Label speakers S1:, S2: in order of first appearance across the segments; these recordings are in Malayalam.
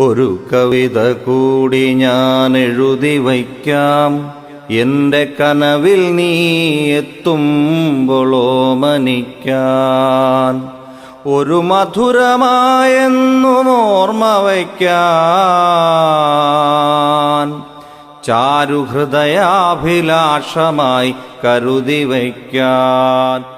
S1: ഒരു കവിത കൂടി ഞാൻ എഴുതി വയ്ക്കാം. എന്റെ കനവിൽ നീ എത്തുമ്പോളോ മനിക്കാൻ. ഒരു മധുരമായെന്നും ഓർമ്മ വയ്ക്കാൻ. ചാരുഹൃദയാഭിലാഷമായി കരുതി വയ്ക്കാൻ.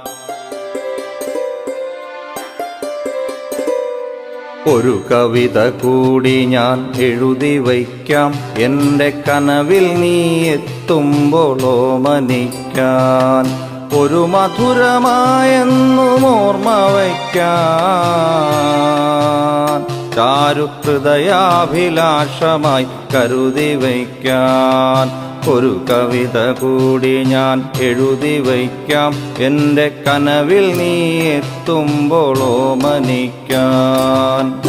S1: ഒരു കവിത കൂടി ഞാൻ എഴുതി വയ്ക്കാം. എന്റെ കനവിൽ നീ എത്തുമ്പോളോ മനിക്കാൻ ഒരു മധുരമായെന്നും ഓർമ്മ വയ്ക്കാൻ. ചാരുഹൃദയാഭിലാഷമായി കരുതി വയ്ക്കാൻ. ഒരു കവിത കൂടി ഞാൻ എഴുതി വയ്ക്കാം. എന്റെ കനവിൽ നീ എത്തുമ്പോളോ മനിക്കാൻ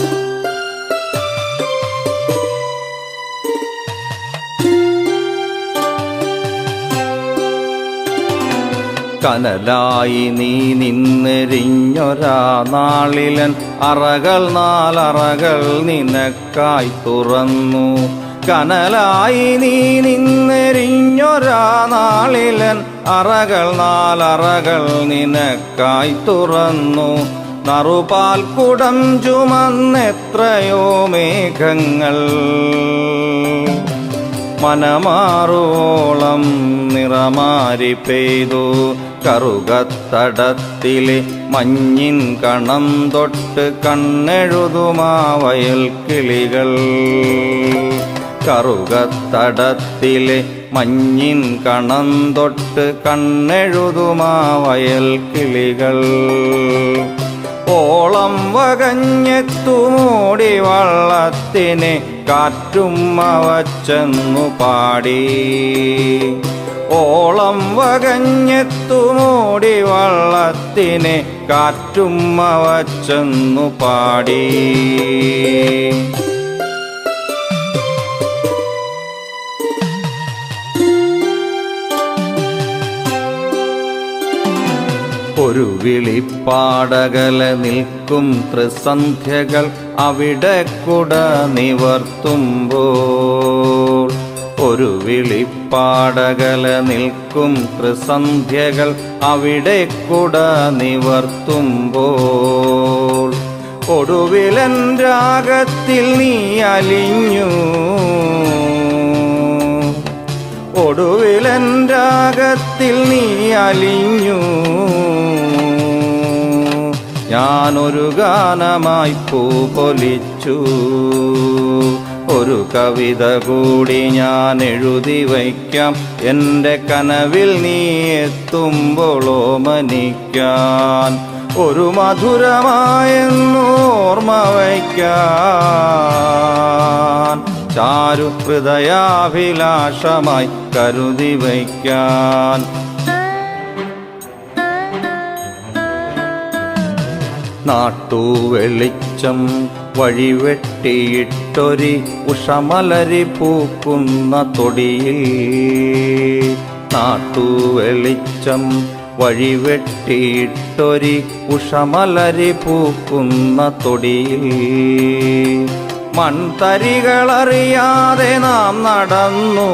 S1: കനലായി നീ നിന്നെരിഞ്ഞൊരാ നാളിലൻ. അറകൾ നാലറകൾ നിനക്കായി തുറന്നു. കനലായി നീ നിന്നെരിഞ്ഞൊരാ നാളിലൻ അറകൾ നാലറകൾ നിനക്കായി തുറന്നു. നറുപാൽ കുടം ചുമന്നെത്രയോ മേഘങ്ങൾ. മനമാറോളം നിറമാരി പെയ്തു. കറുകത്തടത്തിലെ മഞ്ഞിൻ കണം തൊട്ട് കണ്ണെഴുതുമാ വയൽ കിളികൾ കറുകത്തടത്തിലെ മഞ്ഞിൻ കണം തൊട്ട് കണ്ണെഴുതുമാ വയൽ കിളികൾ. ഓളം വകഞ്ഞെത്തുമൂടി വള്ളത്തിനെ കാറ്റും അവച്ചെന്നു പാടി. ഓളം വകഞ്ഞെത്തുമൂടി വള്ളത്തിനെ കാറ്റും അവച്ചെന്നു പാടി. ഒരു വിളിപ്പാടകല നിൽക്കും ത്രിസന്ധ്യകൾ അവിടെ കുട നിവർത്തുമ്പോൾ. ഒരു വിളിപ്പാടകല നിൽക്കും ത്രിസന്ധ്യകൾ അവിടെ കുട നിവർത്തുമ്പോൾ. ഒടുവിലൻ രാഗത്തിൽ നീ അലിഞ്ഞു. ഒടുവിലൻ രാഗത്തിൽ നീ അലിഞ്ഞു. ഞാനൊരു ഗാനമായി പൂ പൊലിച്ചു. ഒരു കവിത കൂടി ഞാൻ എഴുതി വയ്ക്കാം. എന്റെ കനവിൽ നീ എത്തുമ്പോളോ മനിക്കാൻ ഒരു മധുരമായെന്നോർമ്മ വയ്ക്കാൻ. ചാരു ഹൃദയാഭിലാഷമായി കരുതി വയ്ക്കാൻ. നാട്ടുവെളിച്ചം വഴിവെട്ടിയിട്ടൊരി ഉഷമലരി പൂക്കുന്ന തൊടിയിൽ. നാട്ടുവെളിച്ചം വഴിവെട്ടിയിട്ടൊരി ഉഷമലരി പൂക്കുന്ന തൊടിയിൽ. മൺതരികളറിയാതെ നാം നടന്നു.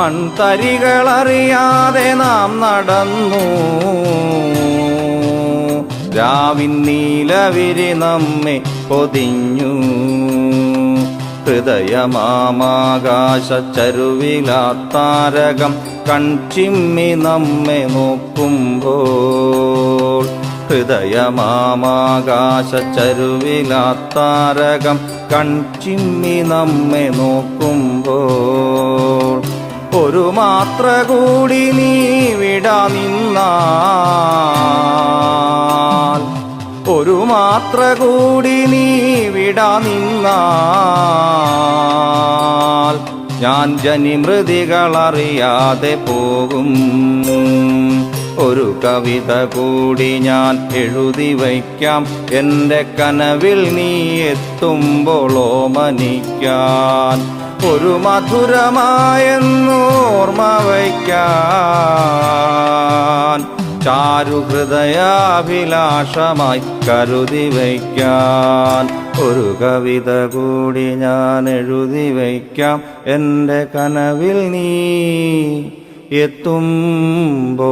S1: മൺതരികളറിയാതെ നാം നടന്നു. രാവിൻ നീലവിരി നമ്മെ പൊതിഞ്ഞു. ഹൃദയമാകാശ ചരുവിലാത്താരകം കൺചിമ്മി നമ്മെ നോക്കുമ്പോൾ ഹൃദയമാകാശ ചരുവിലാത്താരകം കൺചിമ്മി നമ്മെ നോക്കുമ്പോൾ. ഒരു മാത്ര കൂടി നീ വിടാ നിന്നാൽ. ഒരു മാത്ര കൂടി നീ വിടാ നിന്നാൽ. ഞാൻ ജനിമൃതികളറിയാതെ പോകും. ഒരു കവിത കൂടി ഞാൻ എഴുതി വയ്ക്കാം. എന്റെ കനവിൽ നീ എത്തുമ്പോളോ മനിക്കാൻ ഒരു മധുരമായെന്നോർമ്മ വയ്ക്കാൻ. ചാരുഹൃദയാഭിലാഷമായി കരുതി വയ്ക്കാൻ. ഒരു കവിത കൂടി ഞാൻ എഴുതി വയ്ക്കാം. എന്റെ കനവിൽ നീ എത്തുമ്പോൾ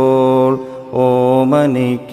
S1: ഓമനിക്കാൻ.